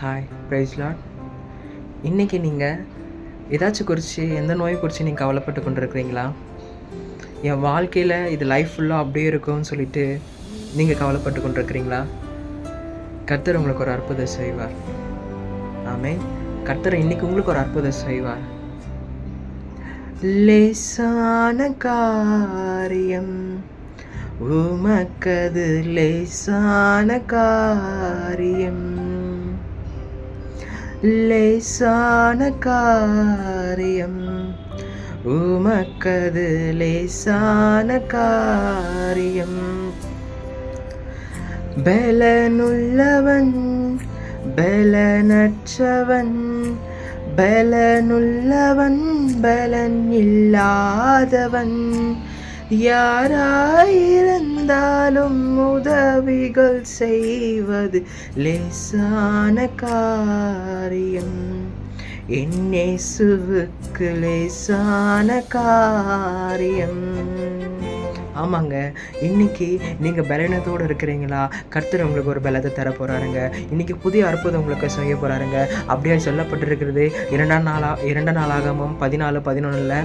Hi price lot இன்றைக்கி நீங்கள் ஏதாச்சும் குறித்து எந்த நோயை குறித்து நீங்கள் கவலைப்பட்டு கொண்டு இருக்கிறீங்களா என் வாழ்க்கையில் இது லைஃப் ஃபுல்லாக அப்படியே இருக்கும்னு சொல்லிட்டு நீங்கள் கவலைப்பட்டு கொண்டு இருக்கிறீங்களா கர்த்தர் உங்களுக்கு ஒரு அற்புதம் செய்வார். ஆமே கர்த்தர் இன்னைக்கு உங்களுக்கு ஒரு அற்புதம் செய்வார். லேசான காரியம் உமக்கது லேசான காரியம். லேசான காரியம். உமக்கது லேசான காரியம். பலனுள்ளவன் பலனற்றவன் பலனுள்ளவன் பலன் இல்லாதவன். யாராயிர யாராயிருந்தாலும் உதவிகள் செய்வது லேசான காரியம். என்னேசுவுக்கு லேசான காரியம். ஆமாங்க. இன்னைக்கு நீங்கள் பலனத்தோடு இருக்கிறீங்களா? கர்த்தர் உங்களுக்கு ஒரு பலத்தை தர போகிறாருங்க இன்னைக்கு புதிய அற்புதம் உங்களுக்கு செய்ய போகிறாருங்க அப்படியே சொல்லப்பட்டிருக்கிறது இரண்டாம் நாளாக இரண்டு நாளாகவும் பதினாலு பதினொன்றில்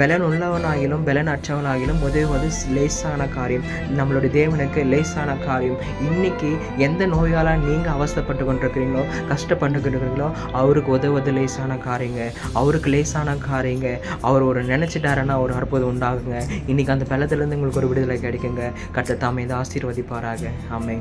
பலன் உள்ளவனாகிலும் பலன் அற்றவனாகிலும் உதவுவது லேசான காரியம். நம்மளுடைய தேவனுக்கு லேசான காரியம். இன்னைக்கு எந்த நோயால் நீங்கள் அவசரப்பட்டு கொண்டிருக்கிறீங்களோ கஷ்டப்பட்டு கொண்டிருக்கிறீங்களோ அவருக்கு உதவுவது லேசான காரியங்க. அவருக்கு லேசான காரியங்க. அவர் ஒரு நினச்சிட்டாருன்னா ஒரு அற்புதம் உண்டாகுங்க. இன்னைக்கு அந்த பலத்திலேருந்து உங்களுக்கு ஒரு விடுதலை கிடைக்குங்க கட்ட தாமே ஆசீர்வதிப்பாராக. ஆமை